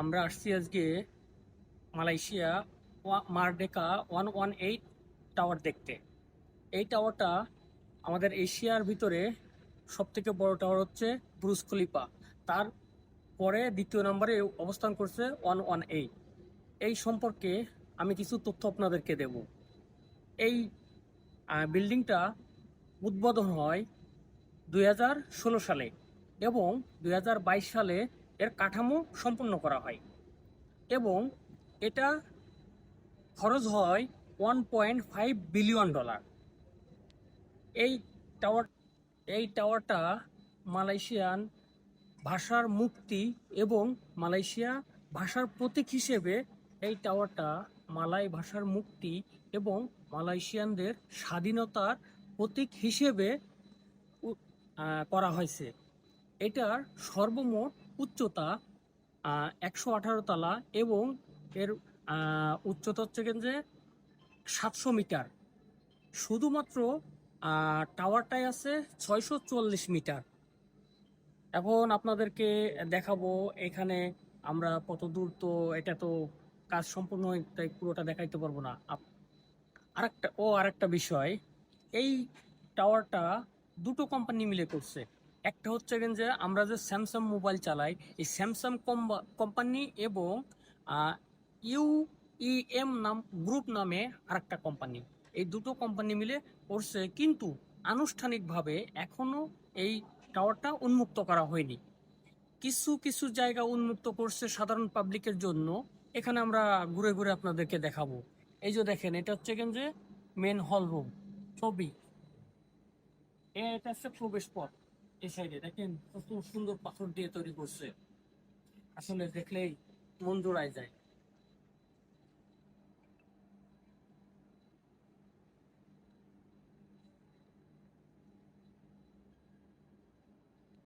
আমরা আসছি আজকে Malaysia Merdeka one one eight tower দেখতে। এই টাওয়ারটা আমাদের এশিয়ার ভিতরে সব থেকে বড় টাওয়ার হচ্ছে ব্রুস খলিফা। তার পরে দ্বিতীয় নম্বরে অবস্থান করছে ওয়ান ওয়ান এইট। এই সম্পর্কে আমি কিছু তথ্য আপনাদেরকে দেব। এই বিল্ডিংটা উদ্বোধন হয় দু হাজার ষোলো সালে এবং দু হাজার বাইশ সালে এর কাঠামো সম্পূর্ণ করা হয় এবং এটা খরচ হয় one point five billion dollar এই টাওয়ার এই টাওয়ারটা মালয়েশিয়ান ভাষার মুক্তি এবং মালয়েশিয়া ভাষার প্রতীক হিসেবে এই টাওয়ারটা মালয় ভাষার মুক্তি এবং মালয়েশিয়ানদের স্বাধীনতার প্রতীক হিসেবে করা হয়েছে। এটার সর্বমোট উচ্চতা একশো আঠারো তলা এবং এর উচ্চতা হচ্ছে যে সাতশো মিটার। শুধুমাত্র টাওয়ারটাই আছে ছয়শো চল্লিশ মিটার। এখন আপনাদেরকে দেখাবো এখানে আমরা কত দূর তো এটা তো কাজ সম্পূর্ণ তাই পুরোটা দেখাইতে পারব না। আরেকটা, ও আরেকটা বিষয়, এই টাওয়ারটা দুটো কোম্পানি মিলে করছে। একটা হচ্ছে যে আমরা যে স্যামসাং মোবাইল চালাই, এই স্যামসাং কোম্পানি এবং ইউইএম নাম গ্রুপ নামে আরেকটা কোম্পানি এই দুটো কোম্পানি মিলে করছে, কিন্তু আনুষ্ঠানিকভাবে এখনও এই টাওয়ারটা উন্মুক্ত করা হয়নি। কিছু কিছু জায়গা উন্মুক্ত করছে সাধারণ পাবলিকের জন্য। এখানে আমরা ঘুরে ঘুরে আপনাদেরকে দেখাবো। এই যে দেখেন, এটা হচ্ছে কেন যে মেন হল রুম ছবি। এটা হচ্ছে প্রবেশ পথ। এই সাইডে দেখেন কত সুন্দর পাথর দিয়ে তৈরি করছে। আসলে দেখলেই মন জোড়ায় যায়।